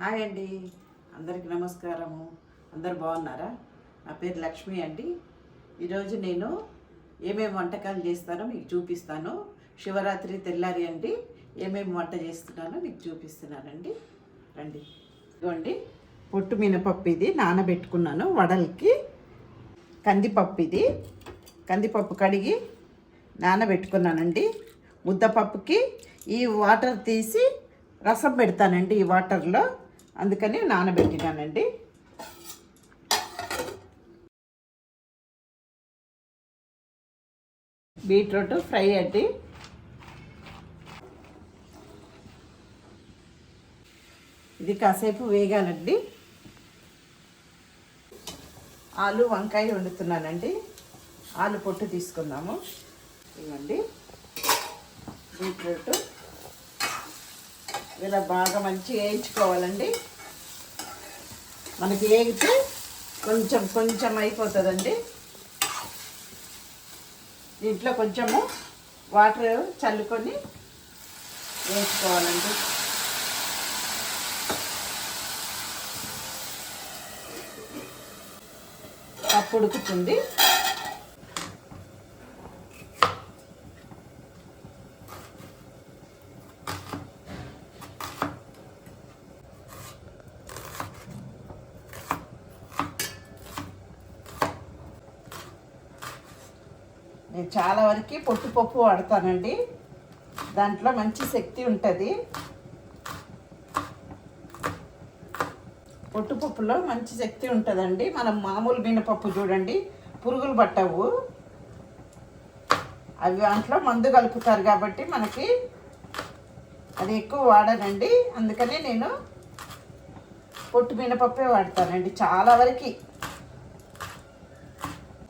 Hi అండి. అందరికి నమస్కారము. అందరు బాగున్నారా? నా పేరు లక్ష్మి అండి. ఈరోజు నేను ఏమేమి వంటకాలు చేస్తానో మీకు చూపిస్తాను. శివరాత్రి తెల్లారి అండి. ఏమేమి వంట చేస్తున్నానో మీకు చూపిస్తున్నానండి. రండి. ఇదిగోండి. పొట్టు మినపప్పు ఇది నానబెట్టుకున్నాను వడలకి. కందిపప్పు ఇది. కందిపప్పు కడిగి నానబెట్టుకున్నానండి. ముద్దపప్పుకి ఈ వాటర్ తీసి రసం పెడతానండి ఈ వాటర్లో. అందుకని నానబెట్టినానండి. బీట్రూట్ ఫ్రై అండి. ఇది కాసేపు వేగాలండి. ఆలు వంకాయ వండుతున్నానండి. ఆలు పొట్టు తీసుకుందాము. ఇవ్వండి. బీట్రూట్. ఇలా బాగా మంచిగా వేయించుకోవాలండి. మనకి వేగితే కొంచెం కొంచెం అయిపోతుందండి. దీంట్లో కొంచెము వాటర్ చల్లుకొని వేసుకోవాలండి. పప్పు ఉడుకుతుంది నేను చాలా వరకు పొట్టుపప్పు వాడతానండి. దాంట్లో మంచి శక్తి ఉంటుంది. పొట్టుపప్పులో మంచి శక్తి ఉంటుందండి. మనం మామూలు మినపప్పు చూడండి పురుగులు పట్టవు. అవి దాంట్లో మందు కలుపుతారు కాబట్టి మనకి అది ఎక్కువ వాడనండి. అందుకని నేను పొట్టు మినపప్పే వాడతానండి. చాలా వరకు.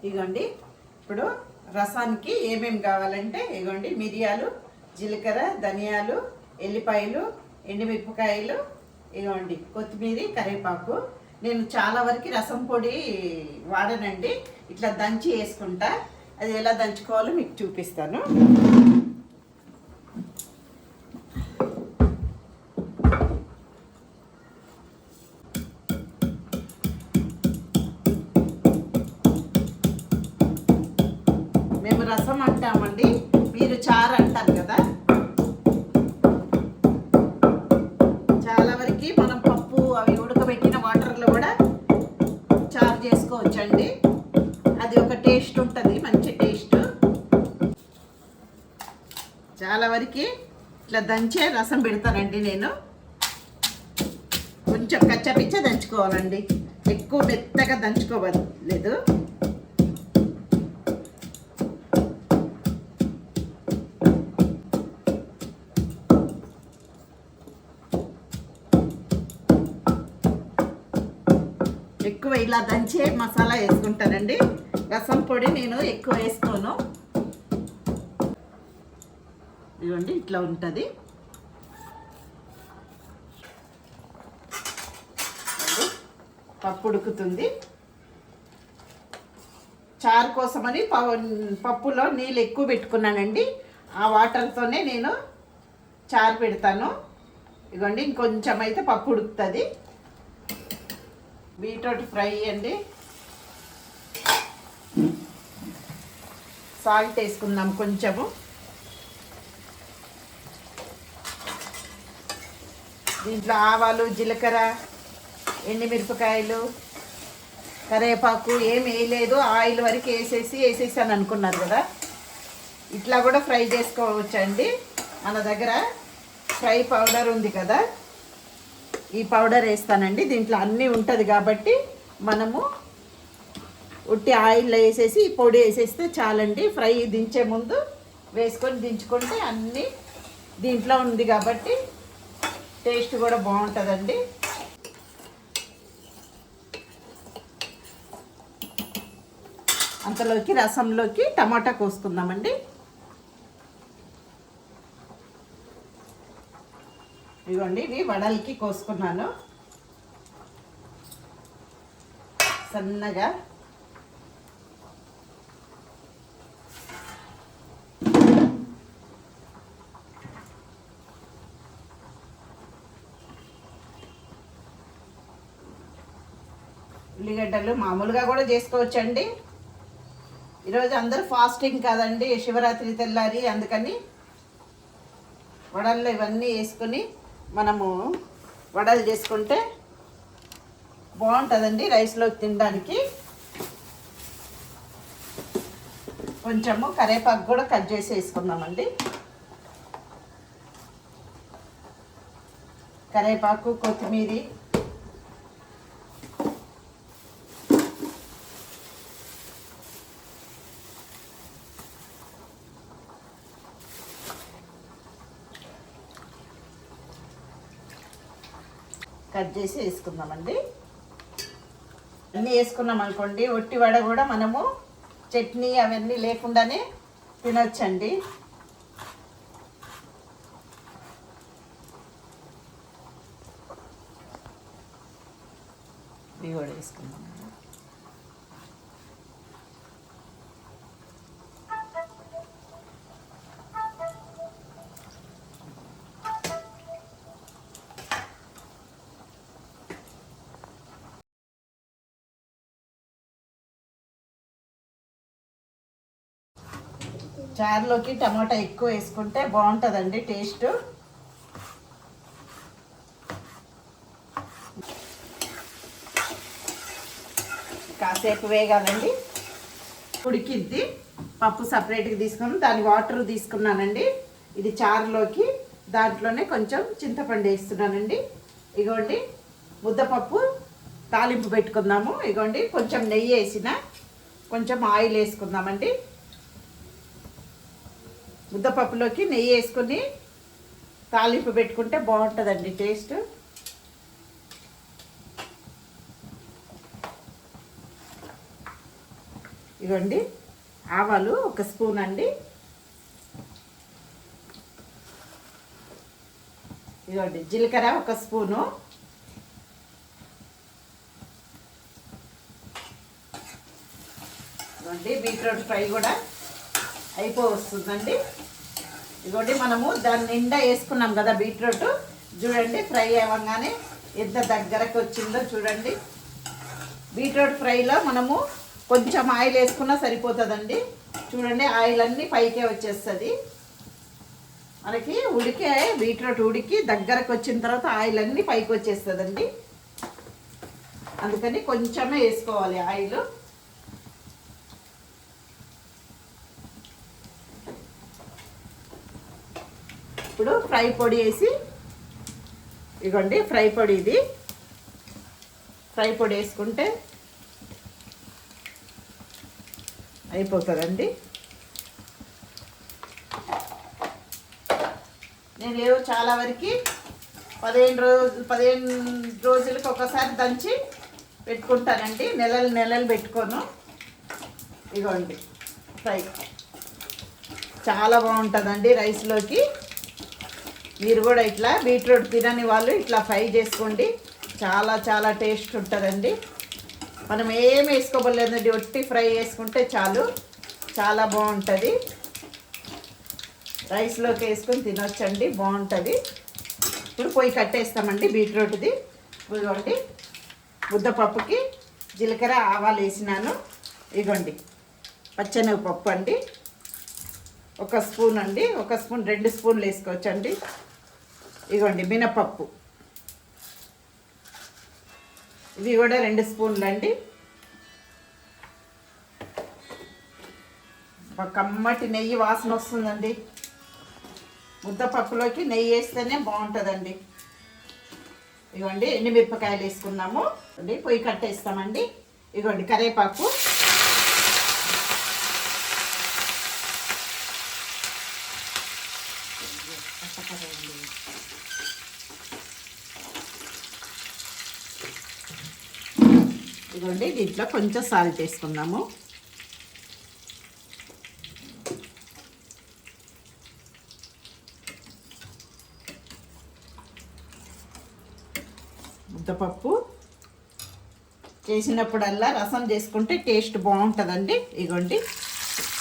ఇగండి ఇప్పుడు రసానికి ఏమేమి కావాలంటే ఇగోండి మిరియాలు జీలకర్ర ధనియాలు ఎల్లిపాయలు ఎండుమిరపకాయలు ఇగోండి కొత్తిమీర కరివేపాకు. నేను చాలా వరకు రసం పొడి వాడనండి. ఇట్లా దంచి వేసుకుంటా. అది ఎలా దంచుకోవాలో మీకు చూపిస్తాను. ఇట్లా దంచే రసం పెడతానండి నేను. కొంచెం కచ్చపిచ్చ దంచుకోవాలండి. ఎక్కువ మెత్తగా దంచుకోవలేదు ఎక్కువ ఇలా దంచే మసాలా వేసుకుంటానండి. రసం పొడి నేను ఎక్కువ వేసుకోను. ఇదిగోండి ఇట్లా ఉంటుంది. పప్పు ఉడుకుతుంది. చారు కోసమని పప్పులో నీళ్ళు ఎక్కువ పెట్టుకున్నానండి. ఆ వాటర్తోనే నేను చారు పెడతాను. ఇదిగోండి ఇంకొంచెం అయితే పప్పు ఉడుకుతుంది. బీట్రూట్ ఫ్రై అండి. సాల్ట్ వేసుకుందాం కొంచెము. దీంట్లో ఆవాలు జీలకర్ర ఎండిమిరపకాయలు కరివేపాకు ఏం వేయలేదు. ఆయిల్ వరకు వేసేసి వేసేసాను అనుకున్నారు కదా. ఇట్లా కూడా ఫ్రై చేసుకోవచ్చండి. మన దగ్గర ఫ్రై పౌడర్ ఉంది కదా. ఈ పౌడర్ వేస్తానండి. దీంట్లో అన్నీ ఉంటుంది కాబట్టి మనము ఉట్టి ఆయిల్లో వేసేసి పొడి వేసేస్తే చాలండి. ఫ్రై దించే ముందు వేసుకొని దించుకుంటే అన్నీ దీంట్లో ఉంది కాబట్టి టేస్ట్ కూడా బాగుంటుందండి. అంతలోకి రసంలోకి టమాటా కోసుకుందామండి. ఇదిగోండి ఇవి వడలకి కోసుకున్నాను. సన్నగా ఉల్లిగడ్డలు మామూలుగా కూడా చేసుకోవచ్చండి. ఈరోజు అందరూ ఫాస్టింగ్ కాదండి శివరాత్రి తెల్లారి అందుకని వడల్లో ఇవన్నీ వేసుకొని మనము వడలు చేసుకుంటే బాగుంటుందండి రైస్లోకి తినడానికి. కొంచెము కరేపాకు కూడా కట్ చేసి వేసుకుందామండి. కరేపాకు కొత్తిమీర కట్ చేసి వేసుకుందామండి. అన్నీ వేసుకున్నాం అనుకోండి ఒట్టి వడ కూడా మనము చట్నీ అవన్నీ లేకుండానే తినొచ్చండి. ఇవి కూడా వేసుకుందాం. చారులోకి టమాటా ఎక్కువ వేసుకుంటే బాగుంటుందండి టేస్ట్. కాసేపు వేగాలండి. ఉడికిద్ది. పప్పు సపరేట్గా తీసుకుని దాని వాటర్ తీసుకున్నానండి. ఇది చారులోకి దాంట్లోనే కొంచెం చింతపండు వేస్తున్నానండి. ఇగోండి ముద్దపప్పు తాలింపు పెట్టుకుందాము. ఇగోండి కొంచెం నెయ్యి వేసిన కొంచెం ఆయిల్ వేసుకుందామండి. ముద్దపప్పులోకి నెయ్యి వేసుకొని తాలింపు పెట్టుకుంటే బాగుంటుందండి టేస్ట్. ఇవ్వండి ఆవాలు ఒక స్పూన్ అండి. ఇదిగోండి జీలకర్ర ఒక స్పూను. ఇవ్వండి బీట్రూట్ ఫ్రై కూడా అయిపో వస్తుందండి ఇదిగోండి మనము దాని నిండా వేసుకున్నాం కదా బీట్రూట్. చూడండి ఫ్రై అవ్వగానే ఎంత దగ్గరకు వచ్చిందో చూడండి. బీట్రూట్ ఫ్రైలో మనము కొంచెం ఆయిల్ వేసుకున్నా సరిపోతుందండి. చూడండి ఆయిల్ అన్నీ పైకే వచ్చేస్తుంది. మనకి ఉడికే బీట్రూట్ ఉడికి దగ్గరకు వచ్చిన తర్వాత ఆయిల్ అన్నీ పైకి వచ్చేస్తుందండి. అందుకని కొంచెమే వేసుకోవాలి ఆయిల్. ఇప్పుడు ఫ్రై పొడి వేసి ఇగోండి ఫ్రై పొడి ఇది. ఫ్రై పొడి వేసుకుంటే అయిపోతుందండి. నేను ఏవో చాలా వరకు పదిహేను రోజు పదిహేను రోజులకు ఒకసారి దంచి పెట్టుకుంటానండి. నెలలు నెలలు పెట్టుకోను. ఇగోండి ఫ్రై. చాలా బాగుంటుందండి రైస్లోకి. మీరు కూడా ఇట్లా బీట్రూట్ తినని వాళ్ళు ఇట్లా ఫ్రై చేసుకోండి. చాలా చాలా టేస్ట్ ఉంటుందండి. మనం ఏం వేసుకోబోలేదండి. ఒట్టి ఫ్రై చేసుకుంటే చాలు. చాలా బాగుంటుంది. రైస్లోకి వేసుకొని తినొచ్చండి. బాగుంటుంది. ఇప్పుడు పొయ్యి కట్టేస్తామండి బీట్రూట్ది. ఇదిగోండి. ముద్దపప్పుకి జీలకర్ర ఆవాలు వేసినాను. ఇదిగోండి. పచ్చనగపప్పు అండి. ఒక స్పూన్ అండి. ఒక స్పూన్ రెండు స్పూన్లు వేసుకోవచ్చండి. ఇదిగోండి మినపప్పు. ఇవి కూడా రెండు స్పూన్లు అండి. ఒక కమ్మటి నెయ్యి వాసన వస్తుందండి. ముద్దపప్పులోకి నెయ్యి వేస్తేనే బాగుంటుందండి. ఇగోండి ఎండుమిరపకాయలు వేసుకున్నాము. అండి పొయ్యి కట్టేస్తామండి. ఇగోండి కరేపాకు ఇదిగోండి దీంట్లో కొంచెం సాల్ట్ వేసుకుందాము. ముద్దపప్పు. చేసినప్పుడల్లా రసం చేసుకుంటే టేస్ట్ బాగుంటుందండి. ఇగోండి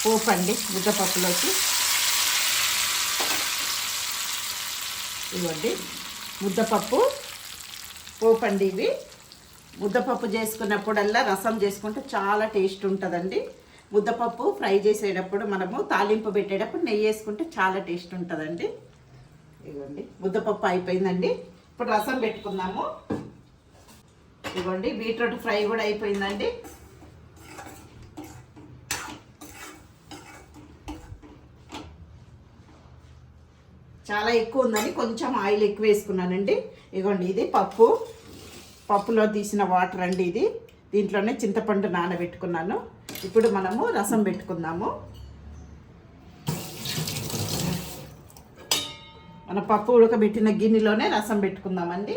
పోపు అండి ముద్దపప్పులోకి. ఇవ్వండి. ముద్దపప్పు పోపండి అండి ఇవి. ముద్దపప్పు చేసుకున్నప్పుడల్లా రసం చేసుకుంటే చాలా టేస్ట్ ఉంటుందండి. ముద్దపప్పు ఫ్రై చేసేటప్పుడు మనము తాలింపు పెట్టేటప్పుడు నెయ్యి వేసుకుంటే చాలా టేస్ట్ ఉంటుందండి. ఇదిగోండి ముద్దపప్పు అయిపోయిందండి. ఇప్పుడు రసం పెట్టుకుందాము. ఇదిగోండి బీట్రూట్ ఫ్రై కూడా అయిపోయిందండి. చాలా ఎక్కువ ఉందని కొంచెం ఆయిల్ ఎక్కువ వేసుకున్నానండి. ఇదిగోండి ఇది పప్పు. పప్పులో తీసిన వాటర్ అండి ఇది. దీంట్లోనే చింతపండు నానబెట్టుకున్నాను. ఇప్పుడు మనము రసం పెట్టుకుందాము. మన పప్పు ఉడకబెట్టిన గిన్నెలోనే రసం పెట్టుకుందామండి.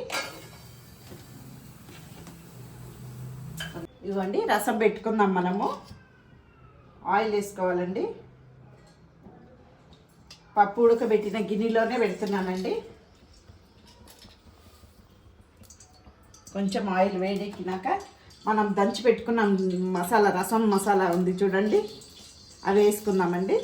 ఇవ్వండి రసం పెట్టుకుందాం మనము. ఆయిల్ వేసుకోవాలండి. పప్పు ఉడకబెట్టిన గిన్నెలోనే పెడుతున్నానండి కొంచెం ఆయిల్ వేడెక్కినాక మనం దంచి పెట్టుకున్న మసాలా రసం మసాలా ఉంది చూడండి. అవి వేసుకుందామండి.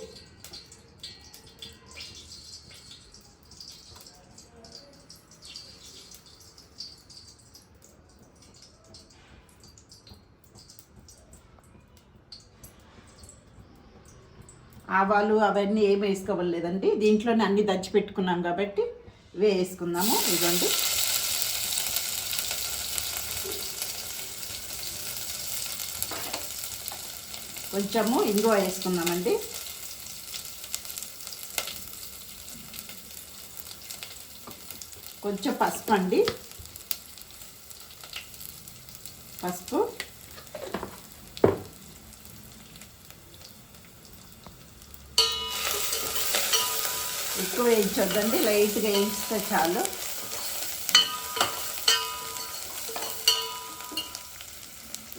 ఆవాలు అవన్నీ ఏమి వేసుకోవలేదండి దీంట్లోనే అన్ని దంచి పెట్టుకున్నాం కాబట్టి ఇవే వేసుకుందాము. ఇదండి కొంచెము ఇంగువ వేసుకుందామండి. కొంచెం పసుపు అండి. పసుపు. ఎక్కువ వేయించొద్దండి లైట్గా వేయిస్తే చాలు.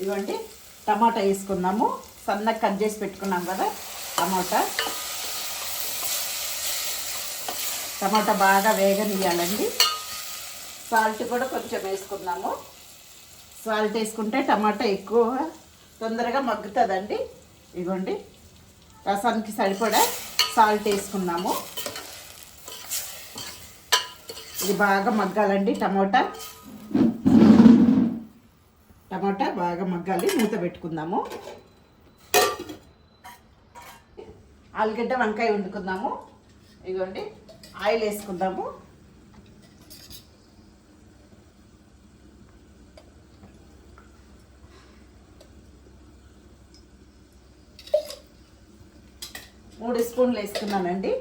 ఇవ్వండి టమాటా వేసుకున్నాము సన్నగా కట్ చేసి పెట్టుకున్నాం కదా టమాటా. టమాటా బాగా వేగనియాలండి సాల్ట్ కూడా కొంచెం వేసుకున్నాము సాల్ట్ వేసుకుంటే టమాటా ఎక్కువ తొందరగా మగ్గుతుందండి. ఇదిగోండి రసానికి సరిపడా సాల్ట్ వేసుకున్నాము. ఇది బాగా మగ్గాలండి టమోటా. టమాటా బాగా మగ్గాలి మూత పెట్టుకుందాము. ఆలుగడ్డ వంకాయ వండుకుందాము. ఇదిగోండి ఆయిల్ వేసుకుందాము. మూడు స్పూన్లు వేసుకున్నానండి.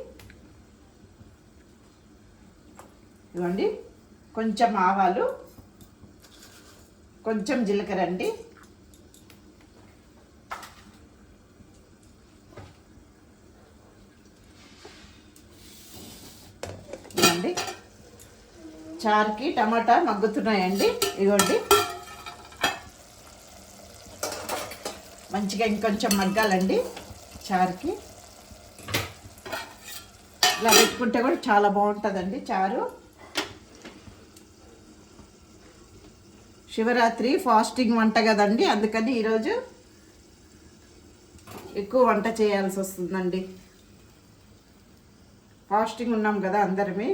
ఇవ్వండి కొంచెం ఆవాలు కొంచెం జీలకర్ర అండి ఇవ్వండి చారుకి టమాటా మగ్గుతున్నాయండి. ఇదిగోండి. మంచిగా ఇంకొంచెం మగ్గాలండి చారుకి. ఇలా పెట్టుకుంటే కూడా చాలా బాగుంటుందండి చారు. శివరాత్రి ఫాస్టింగ్ వంట కదండి అందుకని ఈరోజు ఎక్కువ వంట చేయాల్సి వస్తుందండి. ఫాస్టింగ్ ఉన్నాం కదా అందరమే.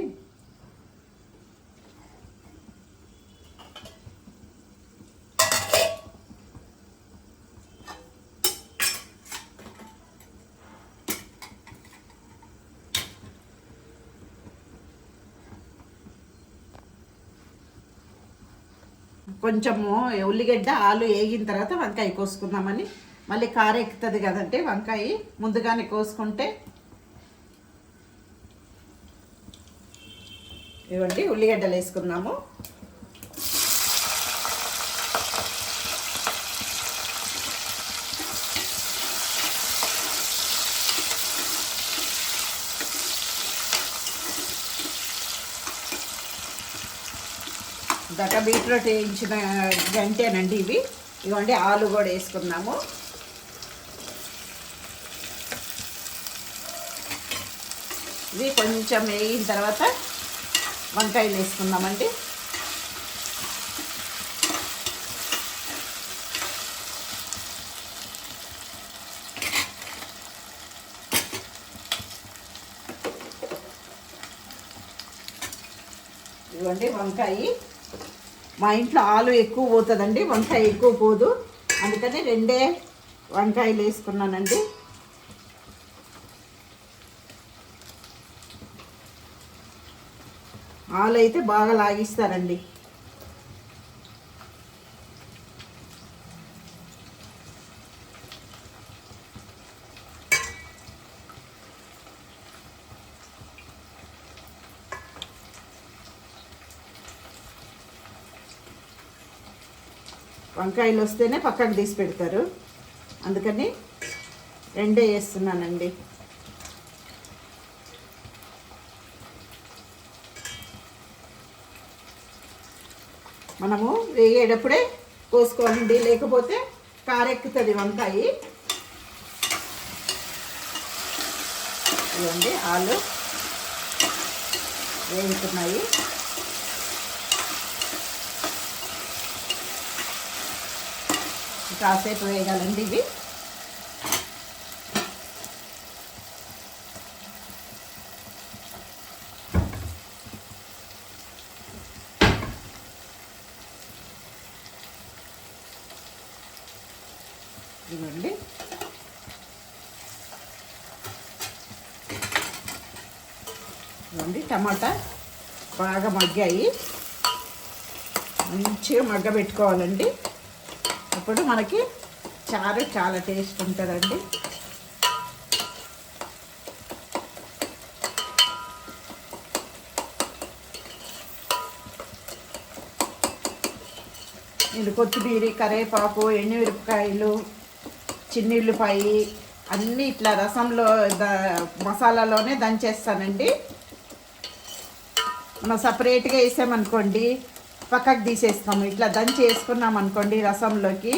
కొంచెము ఉల్లిగడ్డ ఆలు వేగిన తర్వాత వంకాయ కోసుకుందామని. మళ్ళీ కార ఎక్కుతుంది కదంటే వంకాయ ముందుగానే కోసుకుంటే. ఇవ్వండి ఉల్లిగడ్డలు వేసుకున్నాము దట బీట్రూట్ వేయించిన గంటేనండి ఇవి. ఇవ్వండి ఆలు కూడా వేసుకున్నాము ఇవి కొంచెం వేగిన తర్వాత వంకాయలు వేసుకుందామండి. ఇవ్వండి వంకాయ. మా ఇంట్లో ఆలు ఎక్కువ పోతుందండి వంకాయ ఎక్కువ పోదు. అందుకని రెండే వంకాయలు వేసుకున్నానండి. ఆలు అయితే బాగా లాగిస్తారండి. వంకాయలు వస్తేనే పక్కకు తీసి పెడతారు. అందుకని రెండే వేస్తున్నానండి మనము వేగేటప్పుడే కోసుకోవాలండి. లేకపోతే కారెక్కుతుంది వంకాయ. ఇవ్వండి ఆలు వేగుతున్నాయి. కాసేపు వేయగలండి ఇవి. ఇవ్వండి ఇవ్వండి టమాటా బాగా మగ్గాయి. మంచిగా మగ్గ పెట్టుకోవాలండి అప్పుడు మనకి చారు చాలా టేస్ట్ ఉంటుందండి. ఇది కొత్తిమీర కరివేపాకు ఎండుమిరపకాయలు చిన్నిళ్ళుపాయి అన్నీ ఇట్లా రసంలో ద మసాలాలోనే దంచేస్తానండి. మనం సపరేట్గా వేసామనుకోండి పక్కకు తీసేస్తాము. ఇట్లా దంచి వేసుకున్నాం అనుకోండి రసంలోకి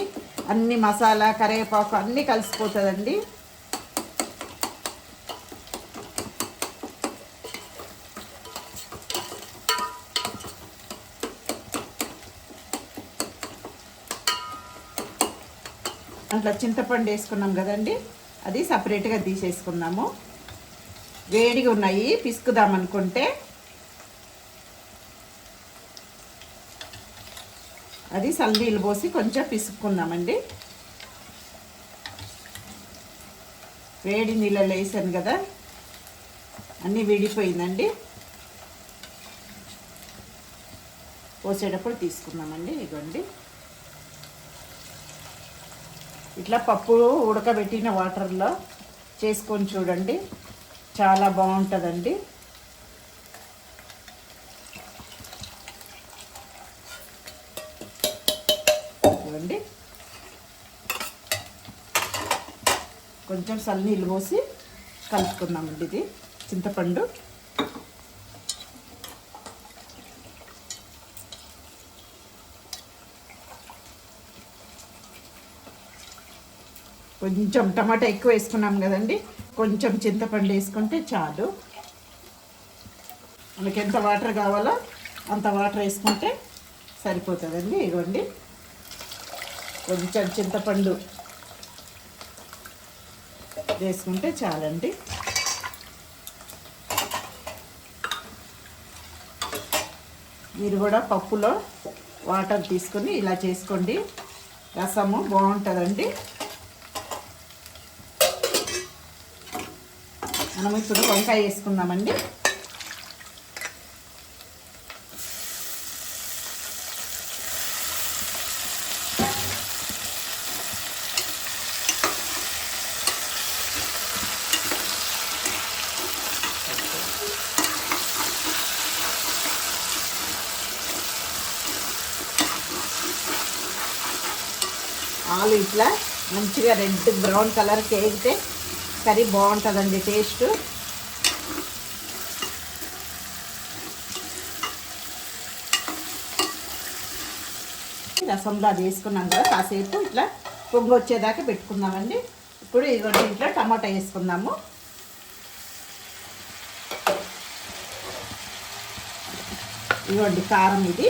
అన్ని మసాలా కరివేపాకు అన్నీ కలిసిపోతుందండి. అట్లా చింతపండు వేసుకున్నాం కదండి. అది సపరేట్గా తీసేసుకుందాము. వేడిగా ఉన్నాయి పిసుకుదాం అనుకుంటే అది సల్నీళ్ళు పోసి కొంచెం పిసుక్కుందామండి. వేడి నీళ్ళలో వేసాను కదా అన్నీ విడిపోయిందండి. పోసేటప్పుడు తీసుకున్నామండి ఇగోండి. ఇట్లా పప్పు ఉడకబెట్టిన వాటర్లో చేసుకొని చూడండి చాలా బాగుంటుందండి. కొంచెం చల్లనీళ్ళు పోసి కలుపుకుందామండి ఇది. చింతపండు. కొంచెం టమాటా ఎక్కువ వేసుకున్నాం కదండి. కొంచెం చింతపండు వేసుకుంటే చాలు. మనకి ఎంత వాటర్ కావాలో అంత వాటర్ వేసుకుంటే సరిపోతుందండి. ఇవ్వండి కొంచెం చింతపండు వేసుకుంటే చాలండి. మీరు కూడా పప్పులో వాటర్ తీసుకొని ఇలా చేసుకోండి. రసము బాగుంటుందండి. మనం ఇప్పుడు వంకాయ వేసుకుందామండి ఆలు ఇట్లా మంచిగా రెడ్ బ్రౌన్ కలర్కి వేగితే కర్రీ బాగుంటుందండి టేస్ట్. రసంలో అది వేసుకున్నాం కదా కాసేపు ఇట్లా పొంగు వచ్చేదాకా పెట్టుకుందామండి. ఇప్పుడు ఇదిగోండి ఇంట్లో టమాటా వేసుకుందాము. ఇదిగోండి కారం ఇది.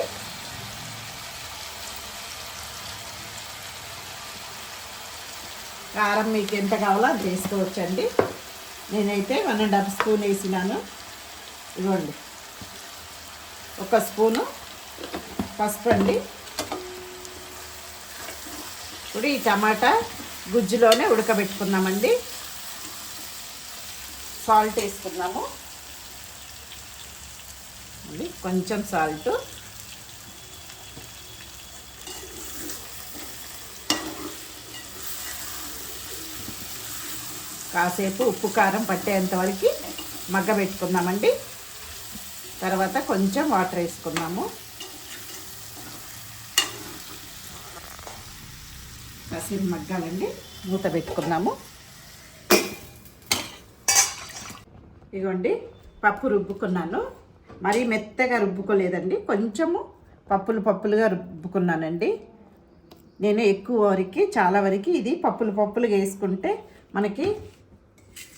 కారం మీకు ఎంత కావాలో అది వేసుకోవచ్చండి. నేనైతే వన్ అండ్ హాఫ్ స్పూన్ వేసినాను. ఇవ్వండి ఒక స్పూను పసుపు అండి. ఇప్పుడు ఈ టమాటా గుజ్జులోనే ఉడకబెట్టుకుందామండి. సాల్ట్ వేసుకున్నాము. కొంచెం సాల్ట్. కాసేపు ఉప్పు కారం పట్టేంత వరకు మగ్గబెట్టుకుందామండి తర్వాత కొంచెం వాటర్ వేసుకున్నాము కాసేపు మగ్గాలండి. మూత పెట్టుకున్నాము ఇదిగోండి పప్పు రుబ్బుకున్నాను. మరీ మెత్తగా రుబ్బుకోలేదండి. కొంచెము పప్పులు పప్పులుగా రుబ్బుకున్నానండి. నేను ఎక్కువ వరకు చాలా వరకు ఇది పప్పులు పప్పులుగా వేసుకుంటే మనకి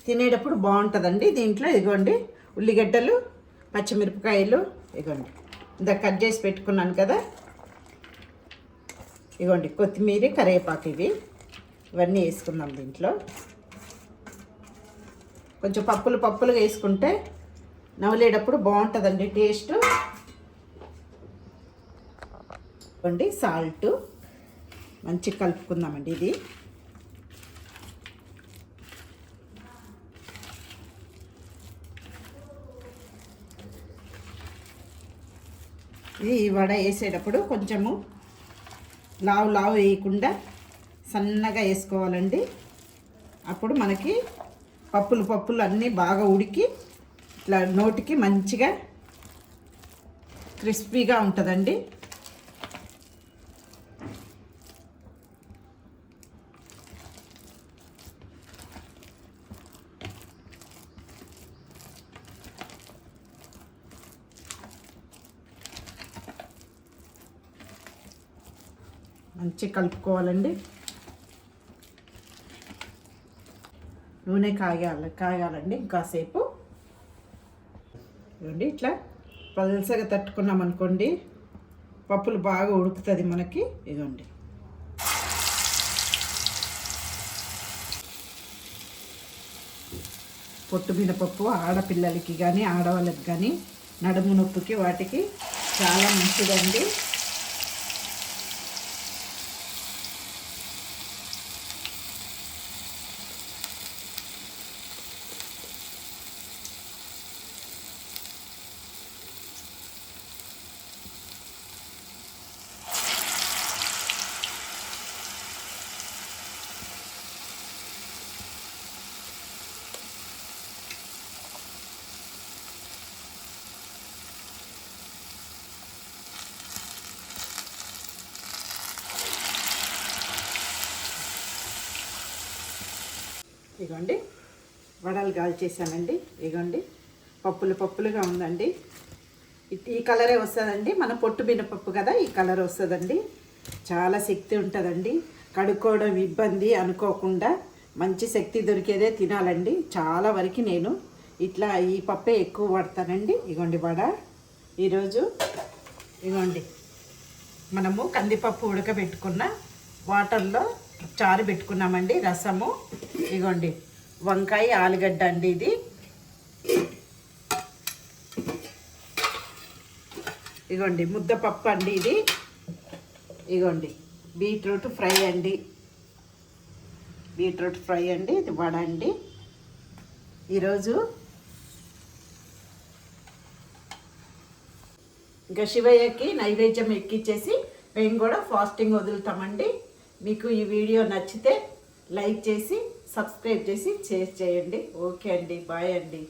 తినేటప్పుడు బాగుంటుందండి. దీంట్లో ఇదిగోండి ఉల్లిగడ్డలు పచ్చిమిరపకాయలు ఇదిగోండి. ఇంత కట్ చేసి పెట్టుకున్నాను కదా. ఇదిగోండి కొత్తిమీర కరివేపాకు ఇవి. ఇవన్నీ వేసుకుందాం దీంట్లో. కొంచెం పప్పులు పప్పులుగా వేసుకుంటే నవలేటప్పుడు బాగుంటుందండి టేస్ట్. ఇవ్వండి సాల్ట్. మంచిగా కలుపుకుందామండి ఇది. ఇది ఈ వడ వేసేటప్పుడు కొంచెము లావు లావు వేయకుండా సన్నగా వేసుకోవాలండి. అప్పుడు మనకి పప్పులు పప్పులు అన్నీ బాగా ఉడికి ఇట్లా నోటికి మంచిగా క్రిస్పీగా ఉంటుందండి. మంచిగా కలుపుకోవాలండి. నూనె కాగాలి కాగాలండి ఇంకాసేపు. చూడండి ఇట్లా పలసగా తట్టుకున్నాం అనుకోండి పప్పులు బాగా ఉడుకుతుంది మనకి. ఇదిగోండి. పొట్టు మినపప్పు ఆడపిల్లలకి కానీ ఆడవాళ్ళకి కానీ నడుము నొప్పికి వాటికి చాలా మంచిదండి. ఇగోండి. వడలు కాల్చేసానండి ఇగోండి. పప్పులు పప్పులుగా ఉందండి. ఈ కలరే వస్తుందండి. మన పొట్టు మినపప్పు కదా ఈ కలర్ వస్తుందండి. చాలా శక్తి ఉంటుందండి. కడుక్కోవడం ఇబ్బంది అనుకోకుండా మంచి శక్తి దొరికేదే తినాలండి. చాలా వరకు నేను ఇట్లా ఈ పప్పే ఎక్కువ వాడతానండి. ఇగోండి వడ. ఈరోజు ఇగోండి మనము కందిపప్పు ఉడకబెట్టుకున్న వాటర్లో చారు పెట్టుకున్నామండి రసము. ఇగోండి వంకాయ ఆలుగడ్డ అండి ఇది. ఇగోండి ముద్దపప్పు అండి ఇది. ఇగోండి బీట్రూట్ ఫ్రై అండి. బీట్రూట్ ఫ్రై అండి ఇది వడ అండి. ఈరోజు ఇంకా శివయ్యకి నైవేద్యం ఎక్కిచ్చేసి మేము కూడా ఫాస్టింగ్ వదులుతామండి. మీకు ఈ వీడియో నచ్చితే లైక్ చేసి సబ్స్క్రైబ్ చేసి షేర్ చేయండి. ఓకే అండి. బాయ్ అండి.